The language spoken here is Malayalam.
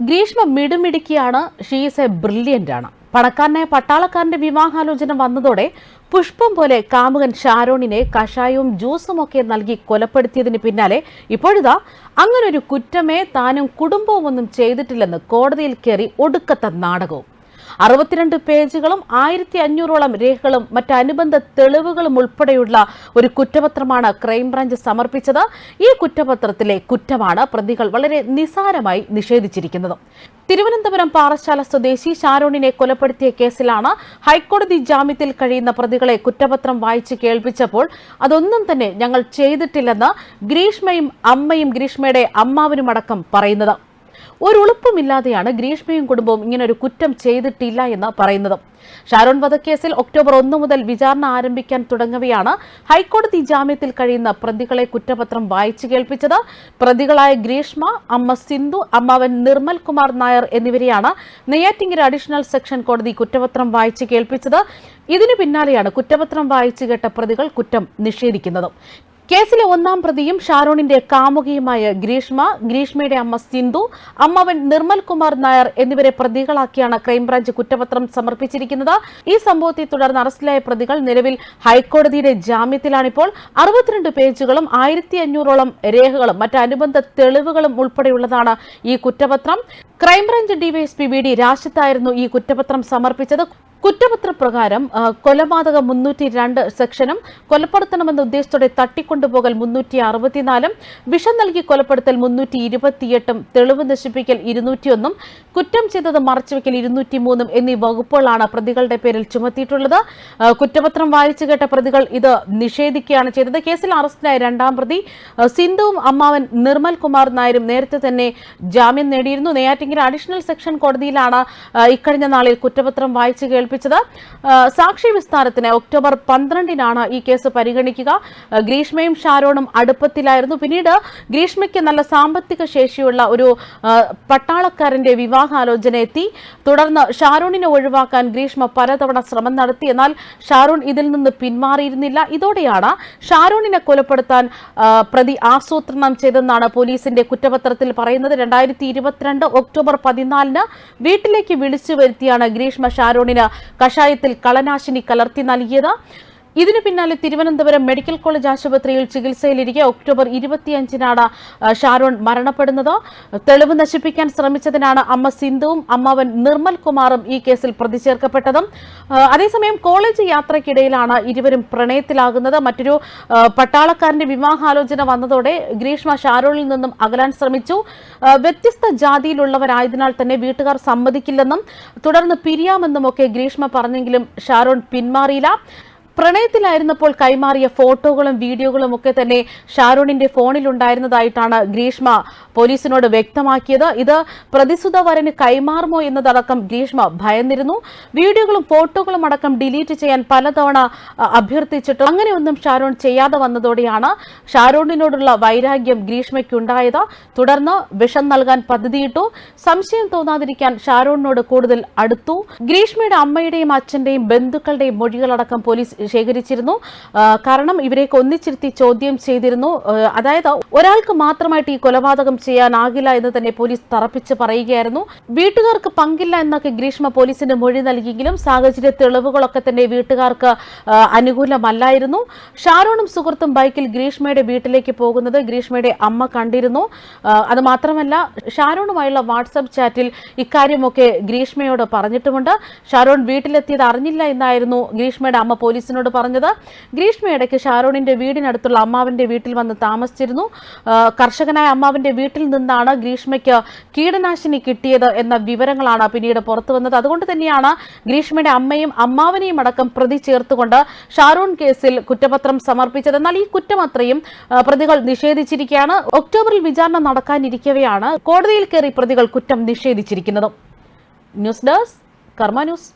ഗ്രീഷ്മ മിടുമിടുക്കിയാണ്. ഷീസ് എ ബ്രില്യന്റ് ആണ്. പണക്കാരനെ പട്ടാളക്കാരന്റെ വിവാഹാലോചന വന്നതോടെ പുഷ്പം പോലെ കാമുകൻ ഷാരോണിനെ കഷായവും ജ്യൂസും ഒക്കെ നൽകി കൊലപ്പെടുത്തിയതിന് പിന്നാലെ ഇപ്പോഴിതാ അങ്ങനൊരു കുറ്റമേ താനും കുടുംബവും ഒന്നും ചെയ്തിട്ടില്ലെന്ന് കോടതിയിൽ കയറി ഒടുക്കത്തെ നാടകവും. അറുപത്തിരണ്ട് പേജുകളും ആയിരത്തി അഞ്ഞൂറോളം രേഖകളും മറ്റ് അനുബന്ധ തെളിവുകളും ഉൾപ്പെടെയുള്ള ഒരു കുറ്റപത്രമാണ് ക്രൈംബ്രാഞ്ച് സമർപ്പിച്ചത്. ഈ കുറ്റപത്രത്തിലെ കുറ്റമാണ് പ്രതികൾ വളരെ നിസാരമായി നിഷേധിച്ചിരിക്കുന്നത്. തിരുവനന്തപുരം പാറശാല സ്വദേശി ഷാരോണിനെ കൊലപ്പെടുത്തിയ കേസിലാണ് ഹൈക്കോടതി ജാമ്യത്തിൽ കഴിയുന്ന പ്രതികളെ കുറ്റപത്രം വായിച്ച് കേൾപ്പിച്ചപ്പോൾ അതൊന്നും തന്നെ ഞങ്ങൾ ചെയ്തിട്ടില്ലെന്ന് ഗ്രീഷ്മയും അമ്മയും ഗ്രീഷ്മയുടെ അമ്മാവനുമടക്കം പറയുന്നത്. ഒരു ഉളുപ്പുമില്ലാതെയാണ് ഗ്രീഷ്മയും കുടുംബവും ഇങ്ങനൊരു കുറ്റം ചെയ്തിട്ടില്ല എന്ന് പറയുന്നത്. ഷാരോൺ വധക്കേസിൽ ഒക്ടോബർ ഒന്ന് മുതൽ വിചാരണ ആരംഭിക്കാൻ തുടങ്ങവെയാണ് ഹൈക്കോടതി ജാമ്യത്തിൽ കഴിയുന്ന പ്രതികളെ കുറ്റപത്രം വായിച്ചു കേൾപ്പിച്ചത്. പ്രതികളായ ഗ്രീഷ്മ അമ്മ സിന്ധു അമ്മാവൻ നിർമ്മൽ കുമാർ നായർ എന്നിവരെയാണ് നെയ്യാറ്റിങ്കര അഡീഷണൽ സെക്ഷൻ കോടതി കുറ്റപത്രം വായിച്ചു കേൾപ്പിച്ചത്. ഇതിനു പിന്നാലെയാണ് കുറ്റപത്രം വായിച്ചു കേട്ട പ്രതികൾ കുറ്റം നിഷേധിക്കുന്നത്. കേസിലെ ഒന്നാം പ്രതിയും ഷാരോണിന്റെ കാമുകിയുമായ ഗ്രീഷ്മ ഗ്രീഷ്മയുടെ അമ്മ സിന്ധു അമ്മവൻ നിർമ്മൽ കുമാർ നായർ എന്നിവരെ പ്രതികളാക്കിയാണ് ക്രൈംബ്രാഞ്ച് കുറ്റപത്രം സമർപ്പിച്ചിരിക്കുന്നത്. ഈ സംഭവത്തെ തുടർന്ന് അറസ്റ്റിലായ പ്രതികൾ നിലവിൽ ഹൈക്കോടതിയുടെ ജാമ്യത്തിലാണിപ്പോൾ. അറുപത്തിരണ്ട് പേജുകളും ആയിരത്തി അഞ്ഞൂറോളം രേഖകളും മറ്റ് അനുബന്ധ തെളിവുകളും ഉൾപ്പെടെയുള്ളതാണ് ഈ കുറ്റപത്രം. Crime branch DySP V D രാശത്തായിരുന്നു ഈ കുറ്റപത്രം സമർപ്പിച്ചത്. കുറ്റപത്രപ്രകാരം പ്രകാരം കൊലപാതക മുന്നൂറ്റി രണ്ട് സെക്ഷനും കൊലപ്പെടുത്തണമെന്ന ഉദ്ദേശത്തോടെ തട്ടിക്കൊണ്ടുപോകൽ മുന്നൂറ്റി അറുപത്തിനാലും വിഷം നൽകി കൊലപ്പെടുത്തൽ മുന്നൂറ്റി ഇരുപത്തിയെട്ടും തെളിവ് നശിപ്പിക്കൽ ഇരുന്നൂറ്റിയൊന്നും കുറ്റം ചെയ്തത് മറച്ചുവെക്കൽ ഇരുന്നൂറ്റി മൂന്നും എന്നീ വകുപ്പുകളാണ് പ്രതികളുടെ പേരിൽ ചുമത്തിയിട്ടുള്ളത്. കുറ്റപത്രം വായിച്ചു കേട്ട പ്രതികൾ ഇത് നിഷേധിക്കുകയാണ് ചെയ്തത്. കേസിൽ അറസ്റ്റിലായ രണ്ടാം പ്രതി സിന്ധുവും അമ്മാവൻ നിർമ്മൽ കുമാർ നായരും നേരത്തെ തന്നെ ജാമ്യം നേടിയിരുന്നു. നെയ്യാറ്റിങ്കര അഡീഷണൽ സെക്ഷൻ കോടതിയിലാണ് ഇക്കഴിഞ്ഞ നാളിൽ കുറ്റപത്രം വായിച്ചു കേൾപ്പിച്ചത്. ആ, സാക്ഷി വിസ്താരത്തിന് ഒക്ടോബർ പന്ത്രണ്ടിനാണ് ഈ കേസ് പരിഗണിക്കുക. ഗ്രീഷ്മയും ഷാരോണും അടുപ്പത്തിലായിരുന്നു. പിന്നീട് ഗ്രീഷ്മയ്ക്ക് നല്ല സാമ്പത്തിക ശേഷിയുള്ള ഒരു പട്ടാളക്കാരന്റെ വിവാഹാലോചന എത്തി. തുടർന്ന് ഷാരൂണിനെ ഒഴിവാക്കാൻ ഗ്രീഷ്മ പലതവണ ശ്രമം നടത്തി. എന്നാൽ ഷാരൂൺ ഇതിൽ നിന്ന് പിന്മാറിയിരുന്നില്ല. ഇതോടെയാണ് ഷാരൂണിനെ കൊലപ്പെടുത്താൻ പ്രതി ആസൂത്രണം ചെയ്തെന്നാണ് പോലീസിന്റെ കുറ്റപത്രത്തിൽ പറയുന്നത്. രണ്ടായിരത്തി ഇരുപത്തിരണ്ട് ഒക്ടോബർ പതിനാലിന് വീട്ടിലേക്ക് വിളിച്ചു വരുത്തിയാണ് ഗ്രീഷ്മ ഷാരോണിന് കഷായത്തിൽ കളനാശിനി കലർത്തി നൽകിയത് ഇതിനു പിന്നാലെ തിരുവനന്തപുരം മെഡിക്കൽ കോളേജ് ആശുപത്രിയിൽ ചികിത്സയിലിരിക്കെ ഒക്ടോബർ ഇരുപത്തിയഞ്ചിനാണ് ഷാരോൺ മരണപ്പെടുന്നത്. തെളിവ് നശിപ്പിക്കാൻ ശ്രമിച്ചതിനാണ് അമ്മ സിന്ധുവും അമ്മാവൻ നിർമ്മൽ കുമാറും ഈ കേസിൽ പ്രതി അതേസമയം കോളേജ് യാത്രക്കിടയിലാണ് ഇരുവരും പ്രണയത്തിലാകുന്നത്. മറ്റൊരു പട്ടാളക്കാരന്റെ വിവാഹാലോചന വന്നതോടെ ഗ്രീഷ്മ ഷാരോണിൽ നിന്നും അകലാൻ ശ്രമിച്ചു. വ്യത്യസ്ത ജാതിയിലുള്ളവരായതിനാൽ തന്നെ വീട്ടുകാർ സമ്മതിക്കില്ലെന്നും തുടർന്ന് പിരിയാമെന്നുമൊക്കെ ഗ്രീഷ്മ പറഞ്ഞെങ്കിലും ഷാരോൺ പിന്മാറിയില്ല. പ്രണയത്തിലായിരുന്നപ്പോൾ കൈമാറിയ ഫോട്ടോകളും വീഡിയോകളും ഒക്കെ തന്നെ ഷാരൂണിന്റെ ഫോണിലുണ്ടായിരുന്നതായിട്ടാണ് ഗ്രീഷ്മ പോലീസിനോട് വ്യക്തമാക്കിയത്. ഇത് പ്രതിസുത വരന് കൈമാറുമോ എന്നതടക്കം ഗ്രീഷ്മ ഭയന്നിരുന്നു. വീഡിയോകളും ഫോട്ടോകളും അടക്കം ഡിലീറ്റ് ചെയ്യാൻ പലതവണ അഭ്യർത്ഥിച്ചിട്ടു അങ്ങനെയൊന്നും ഷാരൂൺ ചെയ്യാതെ വന്നതോടെയാണ് ഷാരൂണിനോടുള്ള വൈരാഗ്യം ഗ്രീഷ്മയ്ക്കുണ്ടായത്. തുടർന്ന് വിഷം നൽകാൻ പദ്ധതിയിട്ടു. സംശയം തോന്നാതിരിക്കാൻ ഷാരൂണിനോട് കൂടുതൽ അടുത്തു. ഗ്രീഷ്മയുടെ അമ്മയുടെയും അച്ഛന്റെയും ബന്ധുക്കളുടെയും മൊഴികളടക്കം പോലീസ് ശേഖരിച്ചിരുന്നു. കാരണം ഇവരെയൊക്കെ ഒന്നിച്ചിരുത്തി ചോദ്യം ചെയ്തിരുന്നു. അതായത് ഒരാൾക്ക് മാത്രമായിട്ട് ഈ കൊലപാതകം ചെയ്യാനാകില്ല എന്ന് തന്നെ പോലീസ് തറപ്പിച്ച് പറയുകയായിരുന്നു. വീട്ടുകാർക്ക് പങ്കില്ല എന്നൊക്കെ ഗ്രീഷ്മ പോലീസിന് മൊഴി നൽകിയെങ്കിലും സാഹചര്യ തെളിവുകളൊക്കെ തന്നെ വീട്ടുകാർക്ക് അനുകൂലമല്ലായിരുന്നു. ഷാരോണും സുഹൃത്തും ബൈക്കിൽ ഗ്രീഷ്മയുടെ വീട്ടിലേക്ക് പോകുന്നത് ഗ്രീഷ്മയുടെ അമ്മ കണ്ടിരുന്നു. അത് മാത്രമല്ല ഷാരോണുമായുള്ള വാട്സപ്പ് ചാറ്റിൽ ഇക്കാര്യമൊക്കെ ഗ്രീഷ്മയോട് പറഞ്ഞിട്ടുമുണ്ട്. ഷാരോൺ വീട്ടിലെത്തിയത് അറിഞ്ഞില്ല എന്നായിരുന്നു ഗ്രീഷ്മയുടെ അമ്മ പോലീസിനോട് പറഞ്ഞത് ഗ്രീഷ്മ ഇടയ്ക്ക് ഷാരോണിന്റെ വീടിനടുത്തുള്ള അമ്മാവിന്റെ വീട്ടിൽ വന്ന് താമസിച്ചിരുന്നു. കർഷകനായ അമ്മാവിന്റെ വീട്ടിൽ നിന്നാണ് ഗ്രീഷ്മയ്ക്ക് കീടനാശിനി കിട്ടിയത് എന്ന വിവരങ്ങളാണ് പിന്നീട് പുറത്തു വന്നത്. അതുകൊണ്ട് തന്നെയാണ് ഗ്രീഷ്മയുടെ അമ്മയും അമ്മാവനെയും അടക്കം പ്രതി ചേർത്തുകൊണ്ട് ഷാരോൺ കേസിൽ കുറ്റപത്രം സമർപ്പിച്ചത്. എന്നാൽ ഈ കുറ്റം അത്രയും പ്രതികൾ നിഷേധിച്ചിരിക്കുകയാണ്. ഒക്ടോബറിൽ വിചാരണ നടക്കാനിരിക്കവെയാണ് കോടതിയിൽ കയറി പ്രതികൾ കുറ്റം നിഷേധിച്ചിരിക്കുന്നത്. News desk Karma news.